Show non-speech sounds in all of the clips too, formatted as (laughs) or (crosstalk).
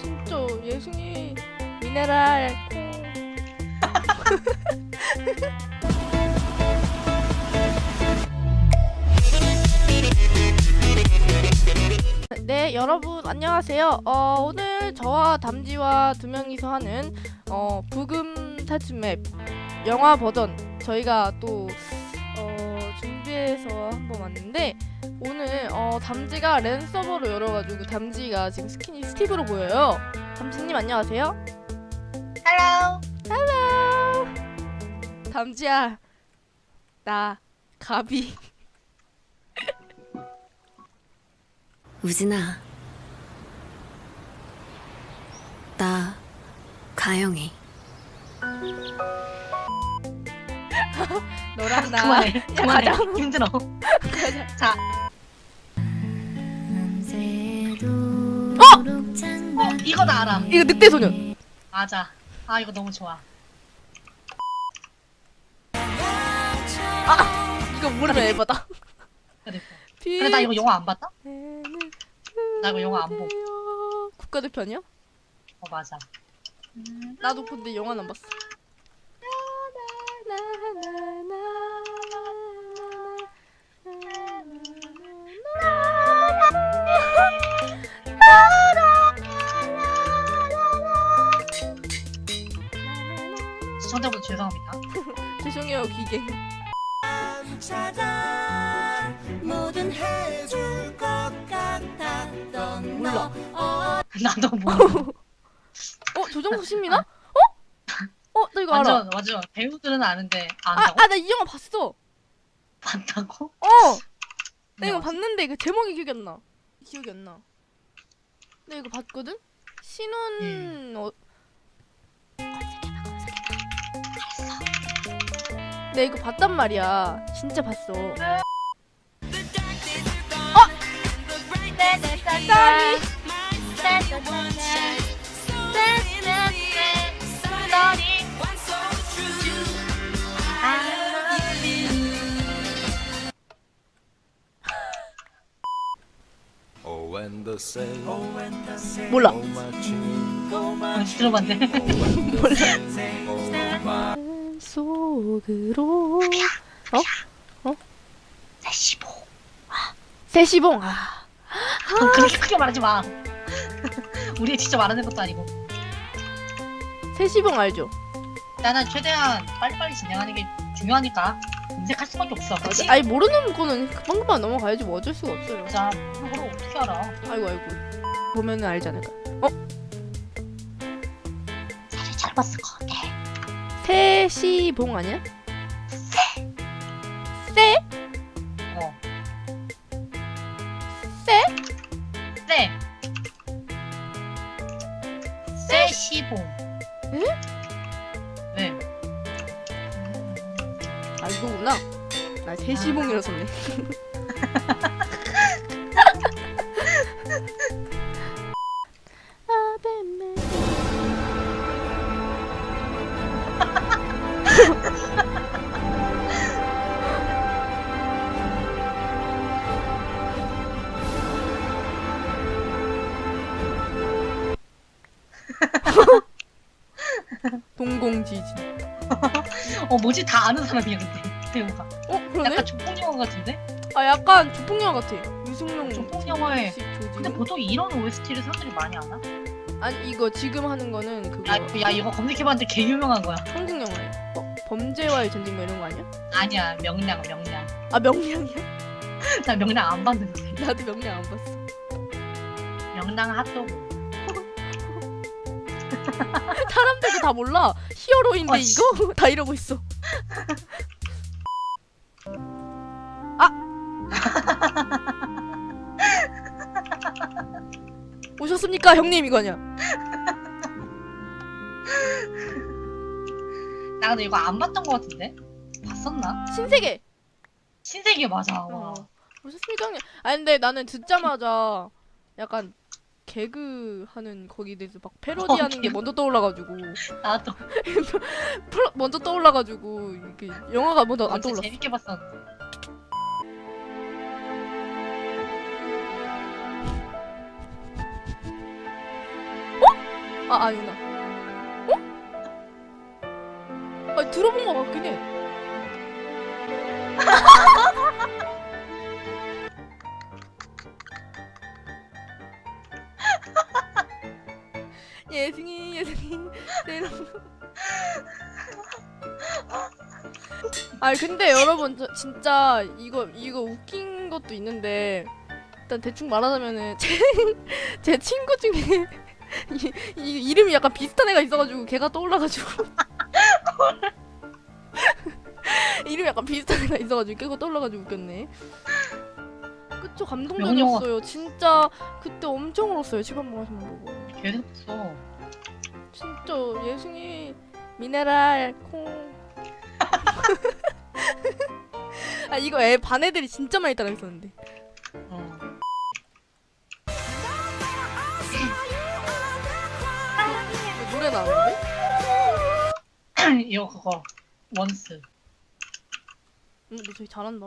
진짜 예승이 미네랄 콩. (laughs) 네 여러분 안녕하세요. 어, 오늘 저와 담지와 두 명이서 하는 어, 부금 탈출 맵 영화 버전 저희가 또 어, 준비해서 한번 왔는데 오늘 어, 담지가 랜 서버로 열어가지고 담지가 지금 스킨이 스티브로 보여요. 담지님 안녕하세요. 헬로. 헬로. 담지야 나 가비. (laughs) 우진아. 나 가영이. (laughs) 너랑 나 그만해. (laughs) 그만해. 가자. 힘들어. (laughs) 자, 어 이거 나 알아. 이거 늑대 소년. 맞아. 아 이거 너무 좋아. 이거 모르면 에바다. 그래. 그래 나 이거 영화 안 봤다? 나 이거 영화 안 보. 국가대표 아니야? 어 맞아. 나도 근데 영화는 안 봤어. 뭐든 해줄 것 같았던 몰라. 너 (laughs) 나도 뭐어 조정수 씨입니다? 어? 어? 나 이거 알아. 완전 완전 배우들은 아는데 아, 안다고? 아, 나 이 영화 봤어. 봤다고? 어. 나 이거 네, 봤는데 그 제목이 기억이 안 나. 기억이 안 나. 나 이거 봤거든? 신혼 음. 어... 검색해봐. 내 이거 봤단 말이야. 진짜 봤어. when the sail 몰라. (laughs) (laughs) 속으로 어? 세시보. 세시봉 아 그렇게 크게 말하지 마. (laughs) 우리 진짜 말하는 것도 아니고. 세시봉 알죠? 나는 최대한 빨리빨리 진행하는 게 중요하니까 검색할 수밖에 없어. 그치? 아니 모르는 거는 금방금방 넘어가야지 뭐 어쩔 수가 없어요. 자, 그걸 어떻게 알아? 아이고 아이고 보면은 알지 않을까? 사실 잘 봤을 것 같아. 세시봉 아니야? 세? 어. 세? 세. 세시봉. 응? 네. 아 이거구나. 나 세시봉이라 썼네. (laughs) 동공지진. 어, 뭐지? 다 아는 사람이야, 근데. 배우가. 어 그러네? 약간 조폭 영화 같은데? 아 약간 조폭 영화 같아. 유승용. 조폭 영화에. 근데 보통 이런 OST를 사람들이 많이 안 하나? 아니 이거 지금 하는 거는 그거 야, 야 이거 검색해봤는데 개 유명한 거야. 한국 영화예요. 어, 범죄와의 전쟁 뭐 이런 거 아니야? 아니야, 명량, 명량. 아 명량이야? 나 명량 안 봤는데. 나도 명량 안 봤어. 명량 핫도그. (laughs) 사람들도 다 몰라. 히어로인데 아, 씨. 이거 다 이러고 있어. 아. 오셨습니까, 형님 이거 아니야? 나 근데 이거 안 봤던 것 같은데? 봤었나? 신세계. 신세계 맞아. 와. 어. 오셨습니까, 형님? 아니 근데 나는 듣자마자 약간 개그 하는 거기 대해서 막 (laughs) 패러디 하는 게 아, 먼저 떠올라가지고 (laughs) 나도 (laughs) 플러- 먼저 떠올라가지고 이렇게 영화가 먼저 안 어, 떠올랐어. 재밌게 봤었는데. 아 아니구나. 어? 아, 아 어? 들어본 것 같긴 해. 아 근데 여러분 저 진짜 이거 이거 웃긴 것도 있는데 일단 대충 말하자면은 (laughs) 제, 제 친구 중에 (laughs) 이, 이 이름이 약간 비슷한 애가 있어가지고 걔가 떠올라가지고 (laughs) 이름이 약간 비슷한 애가 있어가지고 걔가 떠올라가지고 웃겼네. 그쵸 감동적이었어요. 진짜 그때 엄청 울었어요. 시간 모아서 보고. 계속 써. 진짜 예승이 미네랄 콩. (laughs) 아 이거 애 반 애들이 진짜 많이 따라했었는데. 어. 노래 나오는데? 이거 그거 원스 응, 너 되게 잘한다.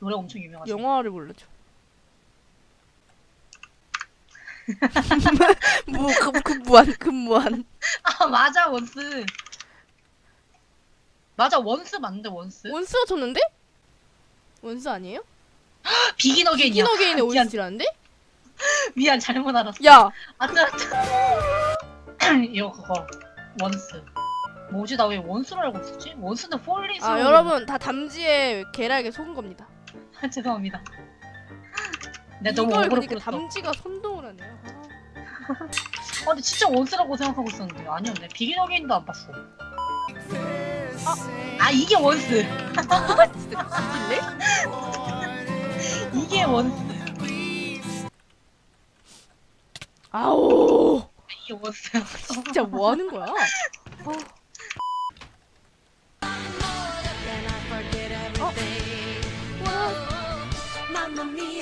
노래 엄청 유명하지. 영화를 몰라 줘. (laughs) 뭐 그, 근무한 근무한. 아 맞아 원스. 맞아 원스 맞는데 원스. 원스가 쳤는데? 원스 아니에요? (gasps) 비긴 어게인이야. 키노게인의 미안, OST라는데? (laughs) 미안 잘못 알았어. 야, 아트 아트. (clears throat) 이거 그거 원스. 뭐지 나 왜 원스로 알고 있었지? 원스는 폴리스. 아 여러분 다 담지의 계략에 속은 겁니다. 아, (laughs) 죄송합니다. 내가 너무 이걸 보니까. 담지가. 아. 아, 근데 진짜 원스라고 생각하고 있었는데 아니었네. 비긴 어게인도 안 봤어. 아 이게 원스. 아, 진짜 웃긴데? 이게 원스. 아오, 이게 원스. 진짜 뭐 하는 거야?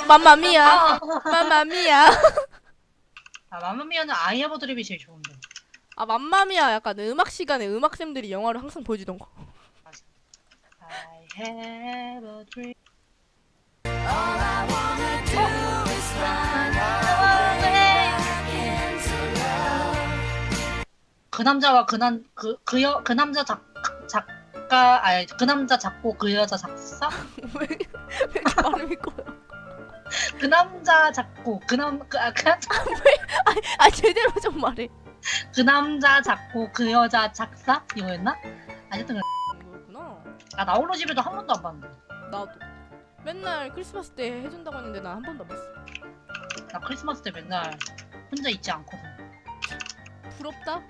맘마미야, 아, 맘마미야. 아 마마미아는 아이아버 드립이 제일 좋은데. 아 맘마미야 약간 음악 시간에 음악 쌤들이 영화를 항상 보여주던 거. I have a dream. 그 남자와 그남 그그 여그 남자 작 작가 아니 그 남자 작고 그 여자 작사 왜, (laughs) 왜 이렇게 발음이 꼬여? (laughs) 그 남자 작고 그 남 그 아, 그, 남자- 아 제대로 좀 말해. 그 남자 작고 그 여자 작사 이거였나? 아무튼 이거구나. 나 나홀로 집에도 한 번도 안 봤는데 나도. 맨날 크리스마스 때 해준다고 했는데 난한 번도 안 봤어. 나 크리스마스 때 맨날 혼자 있지 않거든. 부럽다.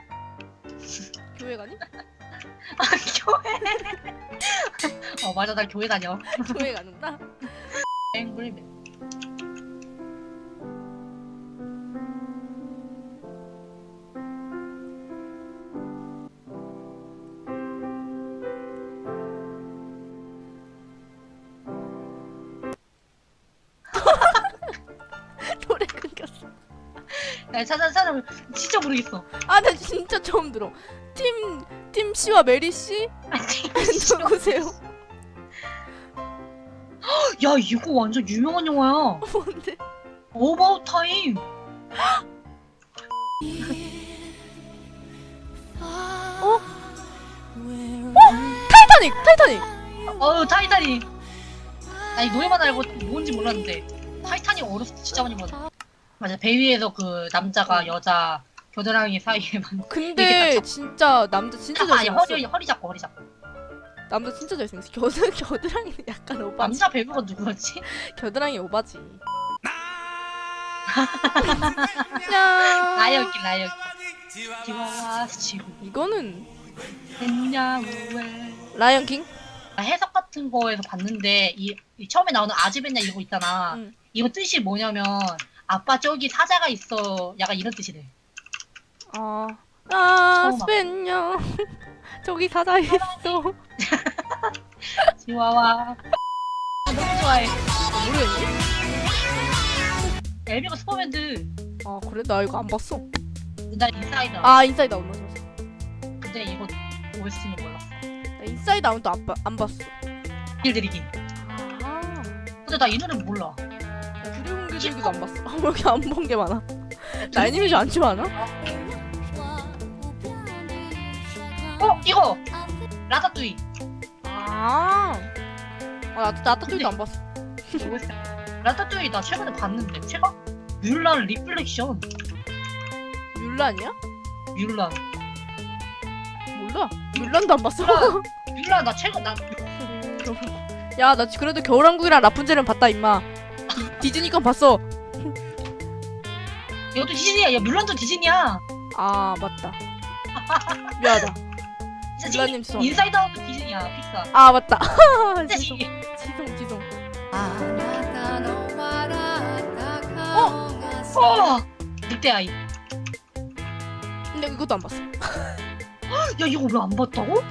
(laughs) 교회 가니? 아 교회. (laughs) 어 맞아 나 교회 다녀. 교회 가는다. 앵글맨. 야 찾아 찾아 진짜 모르겠어. 아 나 진짜 처음 들어. 팀, 팀 씨와 메리 씨? (laughs) 누구세요? 야 이거 완전 유명한 영화야. 뭔데? 오버웃 타임. 어? 타이타닉! 타이타닉! 어우 타이타닉. 아니 노래만 알고 뭔지 몰랐는데 타이타닉 어렸을 때 진짜 많이 봤어. 맞아 배 위에서 그 남자가 여자 겨드랑이 사이에 만. (laughs) 근데 이게 진짜 남자 진짜 아니 잘생겼어. 허리 허리 잡고 허리 잡고. 남자 진짜 잘생겼어. 겨드, (laughs) 겨드랑이는 약간 오바지. 남자 배우가 누구였지? (laughs) 겨드랑이 오바지. 야 라이어기 라이어기. 지와와 지구 이거는 했냐? 라이언 킹? 나 해석 같은 거에서 봤는데 이, 이 처음에 나오는 아즈벤냐 이거 있잖아. 응. 이거 뜻이 뭐냐면 아빠 저기 사자가 있어. 약간 이런 뜻이래. 아, 아, 처음 스페냐. (laughs) 저기 사자 있어. 지와와. 너무 좋아해. 모르겠니? 엘비가 슈퍼밴드. 아, 그래? 나 이거 안 봤어. 나 인사이드. 아, 인사이드 아웃 맞았어. 근데 이거 OST는 몰랐어. 나 인사이드 아웃도 안, 봐- 안 봤어. 길들이기. 아, 근데 나 이 노래 몰라. 구리공 개들기도 안 봤어. 아, 왜 이렇게 안 본 게 많아? 나 애니메이션 안 좋아하나? 어 이거 라타뚜이. 아, 아 나, 나따뚜이도 안 봤어. 라타뚜이 나 최근에 봤는데 최가 뮬란 리플렉션 뮬란이야? 뮬란 몰라. 뮬란도 안 봤어. 뮬란 (laughs) 나 최근 나 야, 나 그래도 겨울왕국이랑 라푼젤은 봤다 임마. 디, 디즈니 건 봤어. 이것도 디즈니야 야 뮬란도 디즈니야 아, 맞다. 미안하다. 진짜 지- 죄송합니다. 인사이드 아웃도 디즈니야 픽사 아, 맞다. (laughs) 진짜 지송, 지- 지송, 지송. 어 늑대 아이 야 근데 이것도 안 봤어. 이거 왜 안 봤다고?